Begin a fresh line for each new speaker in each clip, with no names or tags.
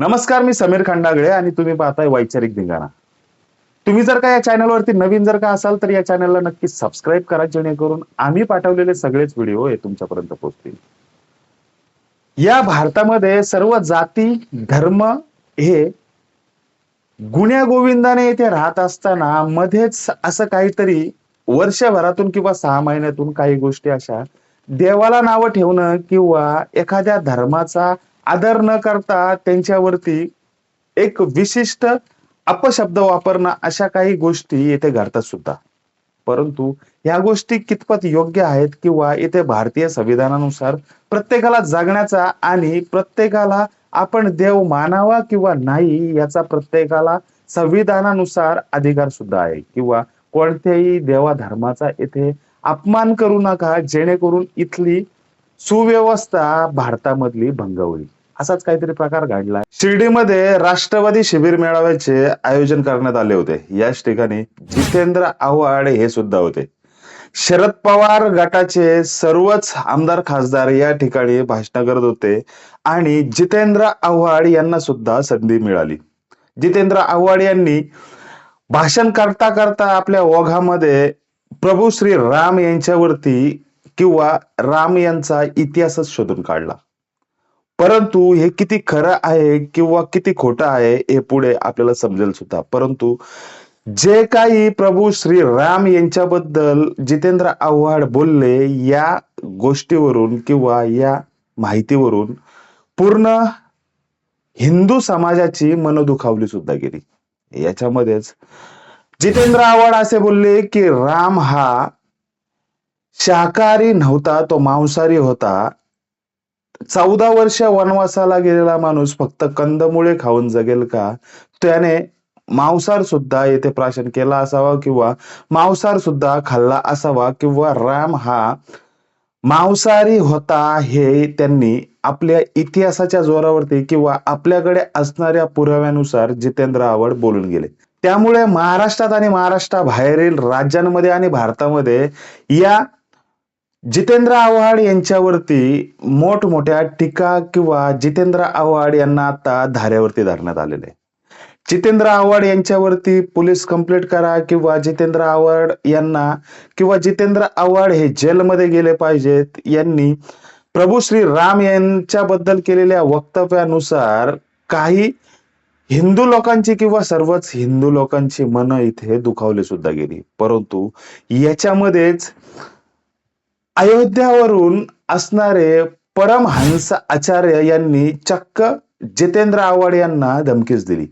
नमस्कार मी समीर खंडागळे आणि तुम्ही पाहताय वैचारिक धिंगाणा. तुम्ही जर का या चॅनलवरती नवीन जर का असाल तर या चॅनलला नक्की सबस्क्राईब करा जेणेकरून आम्ही पाठवलेले सगळेच व्हिडिओ हे तुमच्यापर्यंत पोहोचतील. या भारतामध्ये सर्व जाती धर्म हे गुण्या गोविंदाने येथे राहत असताना मध्येच असं काहीतरी वर्षभरातून किंवा सहा महिन्यातून काही गोष्टी अशा देवाला नावं ठेवणं किंवा एखाद्या धर्माचा आदर न करता त्यांच्यावरती एक विशिष्ट अपशब्द वापरणं अशा काही गोष्टी येथे घडतात सुद्धा. परंतु ह्या गोष्टी कितपत योग्य आहेत किंवा येथे भारतीय संविधानानुसार प्रत्येकाला जगण्याचा आणि प्रत्येकाला आपण देव मानावा किंवा नाही याचा प्रत्येकाला संविधानानुसार अधिकार सुद्धा आहे. किंवा कोणत्याही देवा धर्माचा येथे अपमान करू नका जेणेकरून इथली सुव्यवस्था भारतामधली भंग होईल असाच काहीतरी प्रकार घडला शिर्डीमध्ये राष्ट्रवादी शिबिर मेळाव्याचे आयोजन करण्यात आले होते. याच ठिकाणी जितेंद्र आव्हाड हे सुद्धा होते. शरद पवार गटाचे सर्वच आमदार खासदार या ठिकाणी भाषण करत होते आणि जितेंद्र आव्हाड यांना सुद्धा संधी मिळाली. जितेंद्र आव्हाड यांनी भाषण करता करता आपल्या ओघामध्ये प्रभू श्री राम यांच्यावरती किंवा राम यांचा इतिहासच शोधून काढला. परंतु हे किती खरं आहे किंवा किती खोटं आहे हे पुढे आपल्याला समजेल सुद्धा. परंतु जे काही प्रभू श्री राम यांच्याबद्दल जितेंद्र आव्हाड बोलले या गोष्टीवरून किंवा या माहितीवरून पूर्ण हिंदू समाजाची मन दुखावली सुद्धा गेली. याच्यामध्येच जितेंद्र आव्हाड असे बोलले की राम हा शाकाहारी नव्हता तो मांसाहारी होता. चौदा वर्ष वनवासाला गेलेला माणूस फक्त कंदमुळे खाऊन जगेल का? त्याने मांसार सुद्धा येथे प्राशन केला असावा किंवा मांसार सुद्धा खाल्ला असावा किंवा राम हा मांसाहारी होता हे त्यांनी आपल्या इतिहासाच्या जोरावरती किंवा आपल्याकडे असणाऱ्या पुराव्यानुसार जितेंद्र आवड बोलून गेले. त्यामुळे महाराष्ट्रात आणि महाराष्ट्राबाहेरील राज्यांमध्ये आणि भारतामध्ये या जितेंद्र आव्हाड यांच्यावरती मोठमोठ्या टीका किंवा जितेंद्र आव्हाड यांना आता धाऱ्यावरती धरण्यात आलेले आहे. जितेंद्र आव्हाड यांच्यावरती पोलीस कंप्लेंट करा किंवा जितेंद्र आव्हाड यांना किंवा जितेंद्र आव्हाड हे जेलमध्ये गेले पाहिजेत यांनी प्रभू श्री राम यांच्याबद्दल केलेल्या वक्तव्यानुसार काही हिंदू लोकांची किंवा सर्वच हिंदू लोकांची मन इथे दुखावली सुद्धा गेली परंतु याच्यामध्येच अयोध्यावरून असणारे परमहंस आचार्य यांनी चक्क जितेंद्र आव्हाड यांना धमकीच दिली.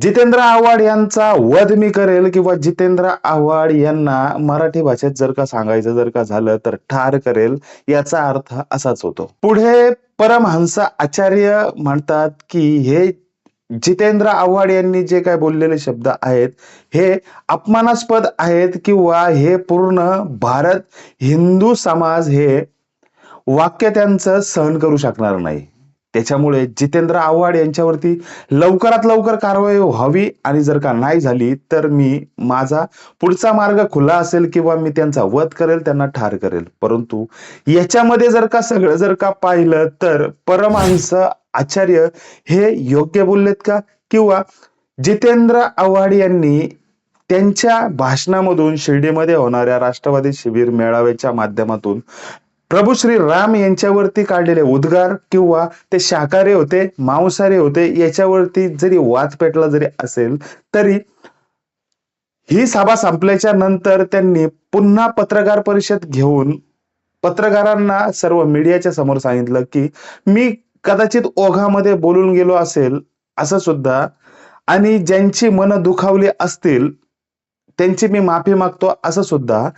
जितेंद्र आव्हाड यांचा वध मी करेल किंवा जितेंद्र आव्हाड यांना मराठी भाषेत जर का सांगायचं जर का झालं तर ठार करेल याचा अर्थ असाच होतो. पुढे परमहंस आचार्य म्हणतात की हे जितेंद्र आव्हाड यांनी जे काय बोललेले शब्द आहेत हे अपमानास्पद आहेत किंवा हे पूर्ण भारत हिंदू समाज हे वाक्य त्यांचं सहन करू शकणार नाही. त्याच्यामुळे जितेंद्र आव्हाड यांच्यावरती लवकरात लवकर कारवाई व्हावी आणि जर का नाही झाली तर मी माझा पुढचा मार्ग खुला असेल किंवा मी त्यांचा वध करेल त्यांना ठार करेल. परंतु याच्यामध्ये जर का सगळं जर का पाहिलं तर परमांस आचार्य हे योग्य बोललेत का? किंवा जितेंद्र आव्हाड यांनी त्यांच्या भाषणामधून शिर्डीमध्ये होणाऱ्या राष्ट्रवादी शिबिर मेळाव्याच्या माध्यमातून प्रभू श्री राम यांच्यावरती काढलेले उद्गार किंवा ते शाकाहारी होते मांसाहारी होते याच्यावरती जरी वाद पेटला जरी असेल तरी ही सभा संपल्याच्या नंतर त्यांनी पुन्हा पत्रकार परिषद घेऊन पत्रकारांना सर्व मीडियाच्या समोर सांगितलं की मी कदाचित ओघामध्ये बोलून गेलो असेल असं सुद्धा. आणि ज्यांची मन दुखावली असतील त्यांची मी माफी मागतो असं सुद्धा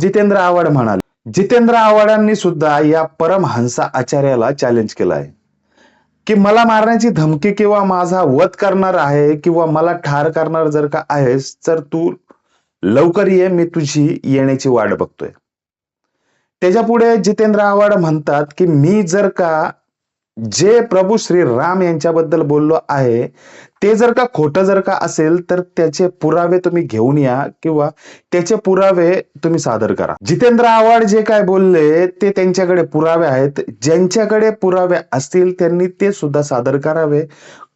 जितेंद्र आव्हाड म्हणाले. जितेंद्र आव्हाडांनी सुद्धा या परमहंसा आचार्याला चॅलेंज केलं आहे. की मला मारण्याची धमकी किंवा माझा वध करणार आहे किंवा मला ठार करणार जर का आहेस तर तू लवकर ये मी तुझी येण्याची वाट बघतोय. त्याच्या पुढे जितेंद्र आव्हाड म्हणतात की मी जर का जे प्रभू श्री राम यांच्याबद्दल बोललो आहे ते जर का खोटं जर का असेल तर त्याचे पुरावे तुम्ही घेऊन या किंवा त्याचे पुरावे तुम्ही सादर करा. जितेंद्र आव्हाड जे काय बोलले ते त्यांच्याकडे पुरावे आहेत. ज्यांच्याकडे पुरावे असतील त्यांनी ते सुद्धा सादर करावे.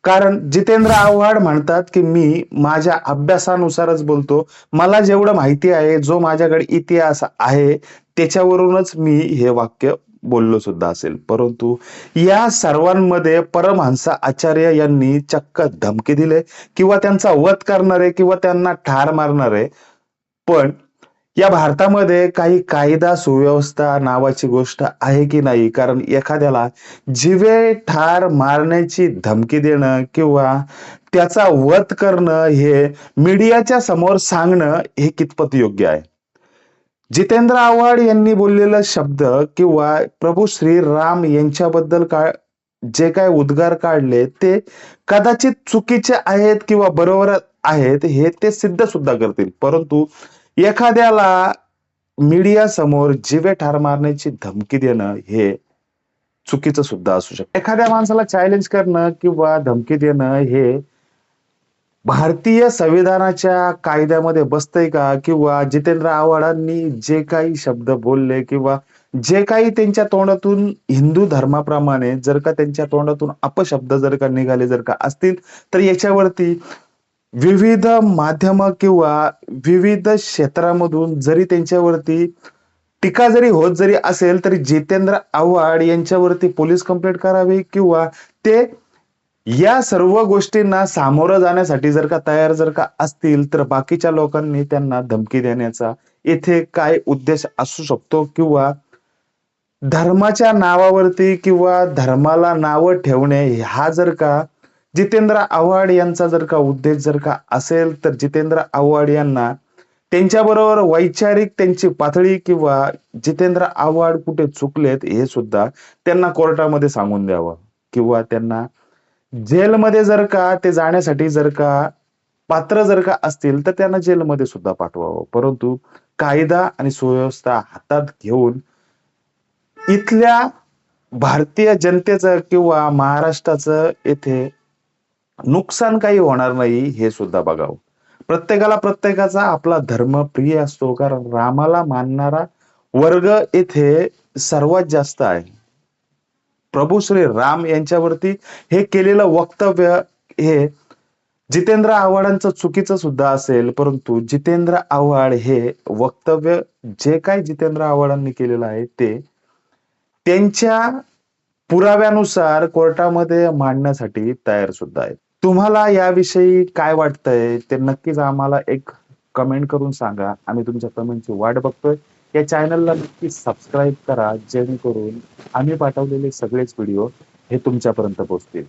कारण जितेंद्र आव्हाड म्हणतात की मी माझ्या अभ्यासानुसारच बोलतो. मला जेवढं माहिती आहे जो माझ्याकडे इतिहास आहे त्याच्यावरूनच मी हे वाक्य बोललो सुद्धा असेल. परंतु या सर्वांमध्ये परमहंसा आचार्य यांनी चक्क धमकी दिले किंवा त्यांचा वध करणारे किंवा त्यांना ठार मारणारे. पण या भारतामध्ये काही कायदा सुव्यवस्था नावाची गोष्ट आहे की नाही? कारण एखाद्याला जिवे ठार मारण्याची धमकी देणं किंवा त्याचा वध करणं हे मीडियाच्या समोर सांगणं हे कितपत योग्य आहे? जितेंद्र आव्हाड यांनी बोललेला शब्द किंवा प्रभू श्रीराम यांच्याबद्दल का जे काय उद्गार काढले ते कदाचित चुकीचे आहेत किंवा बरोबर आहेत हे ते सिद्ध सुद्धा करतील. परंतु एखाद्याला मीडिया समोर जिवे ठार मारण्याची धमकी देणं हे चुकीचं सुद्धा असू शकतं. एखाद्या माणसाला चॅलेंज करणं किंवा धमकी देणं हे भारतीय संविधानाच्या कायद्यामध्ये बसतंय का? किंवा जितेंद्र आव्हाडांनी जे काही शब्द बोलले किंवा जे काही त्यांच्या तोंडातून हिंदू धर्माप्रमाणे जर का त्यांच्या तोंडातून अपशब्द जर का निघाले जर का असतील तर याच्यावरती विविध माध्यम किंवा विविध क्षेत्रामधून जरी त्यांच्यावरती टीका जरी होत जरी असेल तरी जितेंद्र आव्हाड यांच्यावरती पोलीस कंप्लेंट करावी किंवा ते या सर्व गोष्टींना सामोरं जाण्यासाठी जर का तयार जर का असतील तर बाकीच्या लोकांनी त्यांना धमकी देण्याचा येथे काय उद्देश असू शकतो किंवा धर्माच्या नावावरती किंवा धर्माला नावं ठेवणे हा जर का जितेंद्र आव्हाड यांचा जर का उद्देश जर का असेल तर जितेंद्र आव्हाड यांना त्यांच्याबरोबर वैचारिक त्यांची पातळी किंवा जितेंद्र आव्हाड कुठे चुकलेत हे सुद्धा त्यांना कोर्टामध्ये सांगून द्यावं किंवा त्यांना जेलमध्ये जर का ते जाण्यासाठी जर का पात्र जर का असतील तर त्यांना जेलमध्ये सुद्धा पाठवावं. परंतु कायदा आणि सुव्यवस्था हातात घेऊन इथल्या भारतीय जनतेचं किंवा महाराष्ट्राचं येथे नुकसान काही होणार नाही हे सुद्धा बघावं. प्रत्येकाला प्रत्येकाचा आपला धर्म प्रिय असतो कारण रामाला मानणारा वर्ग येथे सर्वात जास्त आहे. प्रभू श्री राम यांच्यावरती हे केलेलं वक्तव्य हे जितेंद्र आव्हाडांचं चुकीचं सुद्धा असेल परंतु जितेंद्र आव्हाड हे वक्तव्य जे काही जितेंद्र आव्हाडांनी केलेलं आहे ते त्यांच्या पुराव्यानुसार कोर्टामध्ये मांडण्यासाठी तयार सुद्धा आहेत. तुम्हाला याविषयी काय वाटतंय ते नक्कीच आम्हाला एक कमेंट करून सांगा. आम्ही तुमच्या कमेंटची वाट बघतोय. या चॅनलला नक्की सबस्क्राईब करा जेणेकरून आम्ही पाठवलेले सगळेच व्हिडिओ हे तुमच्यापर्यंत पोहोचतील.